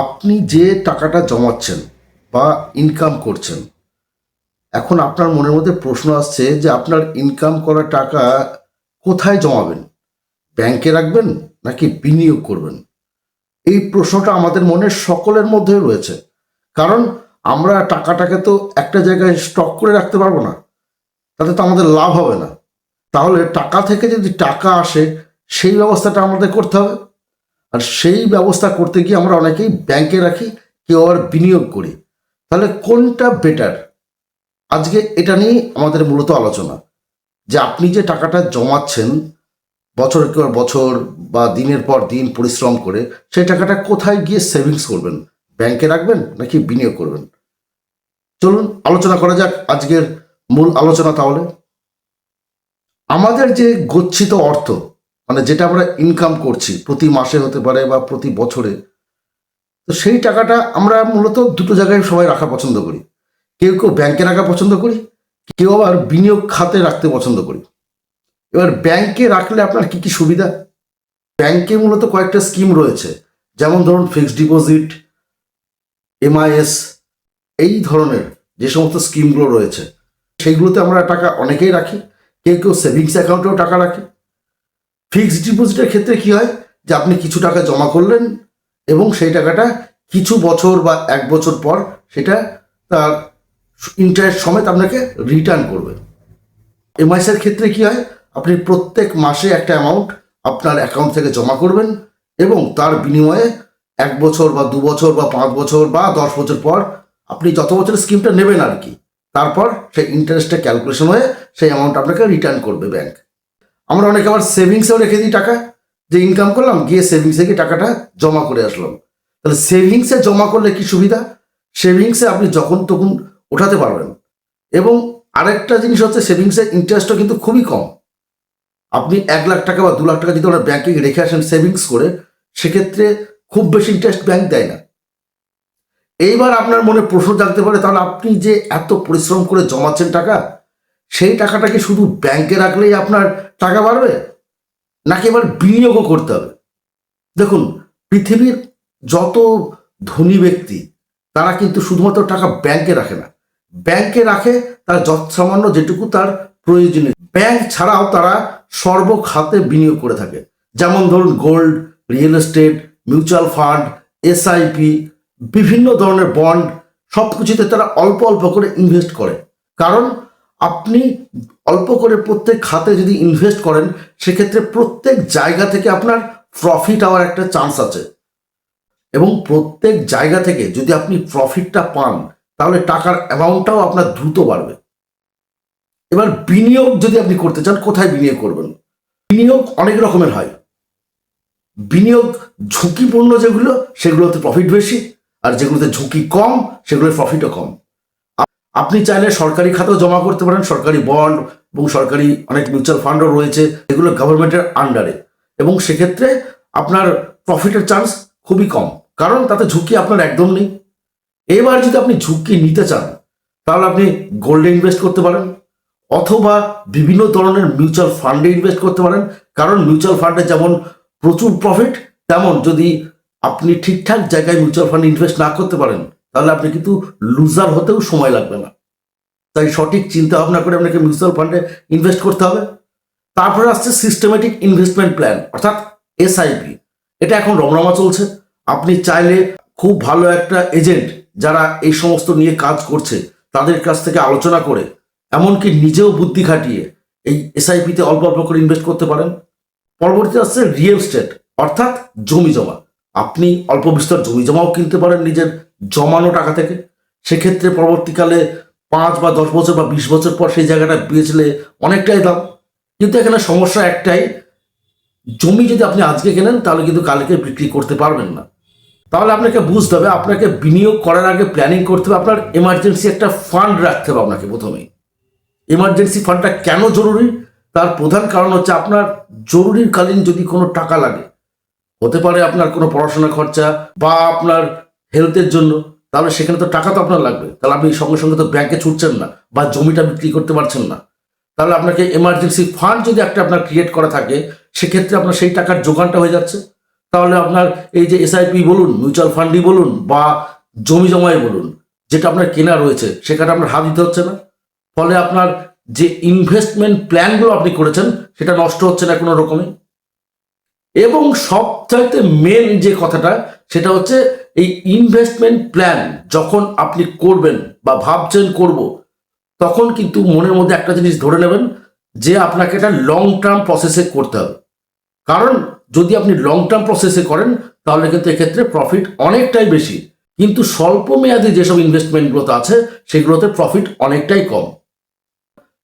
আপনি যে টাকাটা জমাচ্ছেন বা ইনকাম করছেন, এখন আপনার মনের মধ্যে প্রশ্ন আসছে যে আপনার ইনকাম করা টাকা কোথায় জমাবেন? ব্যাংকে রাখবেন নাকি বিনিয়োগ করবেন? এই প্রশ্নটা আমাদের মনের সকলের মধ্যে রয়েছে। কারণ আমরা টাকাটাকে তো একটা জায়গায় স্টক করে রাখতে পারব না। তাতে তো আমাদের লাভ হবে না। তাহলে টাকা থেকে যদি টাকা আসে, সেই ব্যবস্থাটা আমাদের করতে হবে। আর সেই ব্যবস্থা করতে গিয়ে আমরা অনেকেই ব্যাংকে রাখি, কেউ আবার বিনিয়োগ করি। তাহলে কোনটা বেটার আজকে এটা নিয়েই আমাদের মূলত আলোচনা। যে আপনি যে টাকাটা জমাচ্ছেন বছরের পর বছর বা দিনের পর দিন পরিশ্রম করে, সেই টাকাটা কোথায় গিয়ে সেভিংস করবেন? ব্যাংকে রাখবেন নাকি বিনিয়োগ করবেন? চলুন, আলোচনা করা যাক আজকের মূল আলোচনা তাহলে। আমাদের যে গচ্ছিত অর্থ মানে যেটা আমরা ইনকাম করছি প্রতি মাসে হতে পারে বা প্রতি বছরে, তো সেই টাকাটা আমরা মূলত দুটো জায়গায় সবাই রাখা পছন্দ করি। কেউ কেউ ব্যাংকে রাখা পছন্দ করি, কেউ আবার বিনিয়োগ খাতে রাখতে পছন্দ করি। এবার ব্যাংকে রাখলে আপনার কি কি সুবিধা? ব্যাংকে মূলত কয়েকটা স্কিম রয়েছে, যেমন ধরুন ফিক্সড ডিপোজিট এমআইএস এই ধরনের যে সমস্ত স্কিমগুলো রয়েছে, সেইগুলোতে আমরা টাকা অনেকেই রাখি। কেউ কেউ সেভিংস অ্যাকাউন্টেও টাকা রাখে। ফিক্সড ডিপোজিটের ক্ষেত্রে কি হয়? যে আপনি কিছু টাকা জমা করলেন এবং সেই টাকাটা কিছু বছর বা এক বছর পর সেটা তার ইন্টারেস্ট সমেত আপনাকে রিটার্ন করবে। এমআইসের ক্ষেত্রে কি হয়? আপনি প্রত্যেক মাসে একটা অ্যামাউন্ট আপনার অ্যাকাউন্ট থেকে জমা করবেন এবং তার বিনিময়ে এক বছর বা দু বছর বা পাঁচ বছর বা দশ বছর পর আপনি যত বছরের স্কিমটা নেবেন আর কি, তারপর সেই ইন্টারেস্টটা ক্যালকুলেশন হয়ে সেই অ্যামাউন্ট আপনাকে রিটার্ন করবে ব্যাংক আমরা অনেকে আবার সেভিংসেও রেখে দিই টাকা, যে ইনকাম করলাম, গিয়ে সেভিংসে গিয়ে টাকাটা জমা করে আসলাম। তাহলে সেভিংসে জমা করলে কি সুবিধা? সেভিংসে আপনি যখন তখন ওঠাতে পারবেন। এবং আরেকটা জিনিস হচ্ছে সেভিংসের ইন্টারেস্টও কিন্তু খুবই কম। আপনি এক লাখ টাকা বা দু লাখ টাকা যদি আপনার ব্যাংকে রেখে আসেন সেভিংস করে, সেক্ষেত্রে খুব বেশি ইন্টারেস্ট ব্যাংক দেয় না। এইবার আপনার মনে প্রশ্ন জাগতে পারে, তাহলে আপনি যে এত পরিশ্রম করে জমাচ্ছেন টাকা, সেই টাকাটাকে শুধু ব্যাংকে রাখলেই আপনার টাকা বাড়বে? নাকি এবার বিনিয়োগও করতে হবে? দেখুন, পৃথিবীর যত ধনী ব্যক্তি, তারা কিন্তু শুধুমাত্র টাকা ব্যাংকে রাখে না। ব্যাংকে রাখে তার যৎসামান্য যেটুকু তার প্রয়োজনীয়। ব্যাংক ছাড়াও তারা সর্বখাতে বিনিয়োগ করে থাকে। যেমন ধরুন gold, real estate, mutual fund SIP বিভিন্ন ধরনের বন্ড সব কিছুতে তারা অল্প অল্প করে ইনভেস্ট করে। কারণ আপনি অল্প করে প্রত্যেক খাতে যদি ইনভেস্ট করেন, সেক্ষেত্রে প্রত্যেক জায়গা থেকে আপনার প্রফিট হওয়ার একটা চান্স আছে। এবং প্রত্যেক জায়গা থেকে যদি আপনি প্রফিটটা পান, তাহলে টাকার অ্যামাউন্টটাও আপনার দ্রুত বাড়বে। এবার বিনিয়োগ যদি আপনি করতে চান, কোথায় বিনিয়োগ করবেন? বিনিয়োগ অনেক রকমের হয়। বিনিয়োগ ঝুঁকিপূর্ণ যেগুলো, সেগুলোতে প্রফিট বেশি, আর যেগুলোতে ঝুঁকি কম সেগুলোর প্রফিটও কম। আপনি চাইলে সরকারি খাতেও জমা করতে পারেন, সরকারি বন্ড এবং সরকারি অনেক মিউচুয়াল ফান্ডও রয়েছে, এগুলো গভর্নমেন্টের আন্ডারে এবং সেক্ষেত্রে আপনার প্রফিটের চান্স খুবই কম, কারণ তাতে ঝুঁকি আপনার একদম নেই। এবার যদি আপনি ঝুঁকি নিতে চান, তাহলে আপনি গোল্ডে ইনভেস্ট করতে পারেন, অথবা বিভিন্ন ধরনের মিউচুয়াল ফান্ডে ইনভেস্ট করতে পারেন, কারণ মিউচুয়াল ফান্ডে যেমন প্রচুর প্রফিট তেমন যদি আপনি ঠিকঠাক জায়গায় মিউচুয়াল ফান্ড ইনভেস্ট না করতে পারেন তাহলে আপনি কিন্তু লুজার হতেও সময় লাগবে না। তাই সঠিক চিন্তা ভাবনা করে আপনাকে মিউচুয়াল ফান্ডে ইনভেস্ট করতে হবে। তারপরে আসছে সিস্টেমেটিক ইনভেস্টমেন্ট প্ল্যান অর্থাৎ এসআইপি এটা এখন রমরমা চলছে। আপনি চাইলে খুব ভালো একটা এজেন্ট যারা এই সমস্ত নিয়ে কাজ করছে, তাদের কাছ থেকে আলোচনা করে, এমনকি নিজেও বুদ্ধি খাটিয়ে এই এসআইপিতে অল্প অল্প করে ইনভেস্ট করতে পারেন। পরবর্তী আসছে রিয়েল স্টেট অর্থাৎ জমি জমা। আপনি অল্প বিস্তর জমি জমাও কিনতে পারেন নিজের জমানো টাকা থেকে। সেক্ষেত্রে পরবর্তীকালে পাঁচ বা দশ বছর বা বিশ বছর পর সেই জায়গাটা বেচলে অনেকটাই দাম। কিন্তু এখানে সমস্যা একটাই, জমি যদি আপনি আজকে কেনেন, তাহলে কিন্তু কালকে বিক্রি করতে পারবেন না। তাহলে আপনাকে বুঝতে হবে, আপনাকে বিনিয়োগ করার আগে প্ল্যানিং করতে হবে, আপনার এমার্জেন্সি একটা ফান্ড রাখতে হবে আপনাকে প্রথমেই। এমার্জেন্সি ফান্ডটা কেন জরুরি? তার প্রধান কারণ হচ্ছে আপনার জরুরিকালীন যদি কোনো টাকা লাগে, হতে পারে আপনার কোনো পড়াশোনা খরচা বা আপনার হেলথের জন্য, তাহলে সেখানে তো টাকা তো আপনার লাগবে। তাহলে আপনি সঙ্গে সঙ্গে তো ব্যাংকে ছুটছেন না বা জমিটা বিক্রি করতে পারছেন না। তাহলে আপনাকে এমার্জেন্সি ফান্ড যদি একটা আপনার ক্রিয়েট করা থাকে, সেক্ষেত্রে আপনার সেই টাকার যোগানটা হয়ে যাচ্ছে। তাহলে আপনার এই যে এসআইপি বলুন মিউচুয়াল ফান্ডই বলুন বা জমি জমাই বলুন, যেটা আপনার কেনা রয়েছে, সেখানে আপনার হাত দিতে হচ্ছে না। ফলে আপনার যে ইনভেস্টমেন্ট প্ল্যানগুলো আপনি করেছেন, সেটা নষ্ট হচ্ছে না কোনো রকমে। এবং সবচাইতে মেন যে কথাটা, সেটা হচ্ছে এই ইনভেস্টমেন্ট প্ল্যান যখন আপনি করবেন বা ভাবছেন করব, তখন কিন্তু মনের মধ্যে একটা জিনিস ধরে নেবেন যে আপনাকে এটা লং টার্ম প্রসেসে করতে হবে। কারণ যদি আপনি লং টার্ম প্রসেসে করেন, তাহলে কিন্তু এক্ষেত্রে প্রফিট অনেকটাই বেশি। কিন্তু স্বল্প মেয়াদী যেসব ইনভেস্টমেন্টগুলোতে আছে, সেগুলোতে প্রফিট অনেকটাই কম।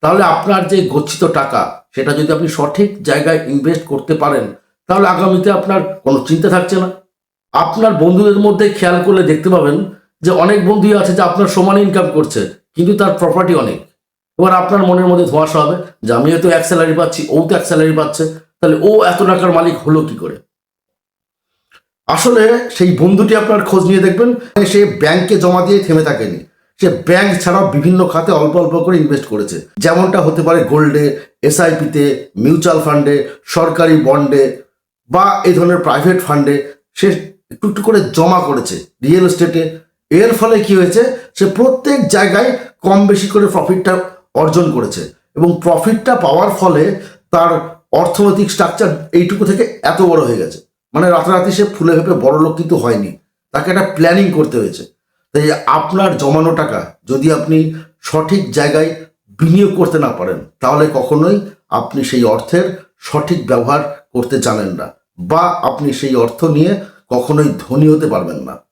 তাহলে আপনার যে গচ্ছিত টাকা, সেটা যদি আপনি সঠিক জায়গায় ইনভেস্ট করতে পারেন, তাহলে আগামীতে আপনার কোনো চিন্তা থাকছে না। আপনার বন্ধুদের মধ্যে খেয়াল করলে দেখতে পাবেন যে অনেক বন্ধুই আছে যে আপনার সমান ইনকাম করছে, কিন্তু তার প্রপার্টি অনেক। এবার আপনার মনের মধ্যে ধোঁয়াশা হবে যে আমিও তো এক স্যালারি পাচ্ছি, ও তো এক স্যালারি পাচ্ছে, তাহলে ও এত টাকার মালিক হলো কি করে? আসলে সেই বন্ধুটি আপনার খোঁজ নিয়ে দেখবেন সে ব্যাংকে জমা দিয়ে থেমে থাকেনি। সে ব্যাংক ছাড়াও বিভিন্ন খাতে অল্প অল্প করে ইনভেস্ট করেছে। যেমনটা হতে পারে গোল্ডে এসআইপিতে মিউচুয়াল ফান্ডে সরকারি বন্ডে বা এই ধরনের প্রাইভেট ফান্ডে সে একটু একটু করে জমা করেছে রিয়েল এস্টেটে এর ফলে কি হয়েছে? সে প্রত্যেক জায়গায় কম বেশি করে প্রফিটটা অর্জন করেছে এবং প্রফিটটা পাওয়ার ফলে তার অর্থনৈতিক স্ট্রাকচার এইটুকু থেকে এত বড় হয়ে গেছে। মানে রাতারাতি সে ফুলে ভেপে বড় লোক কিন্তু হয়নি। তাকে একটা প্ল্যানিং করতে হয়েছে। তাই আপনার জমানো টাকা যদি আপনি সঠিক জায়গায় বিনিয়োগ করতে না পারেন, তাহলে কখনোই আপনি সেই অর্থের সঠিক ব্যবহার করতে জানেন না বা আপনি সেই অর্থ নিয়ে কখনোই ধনী হতে পারবেন না।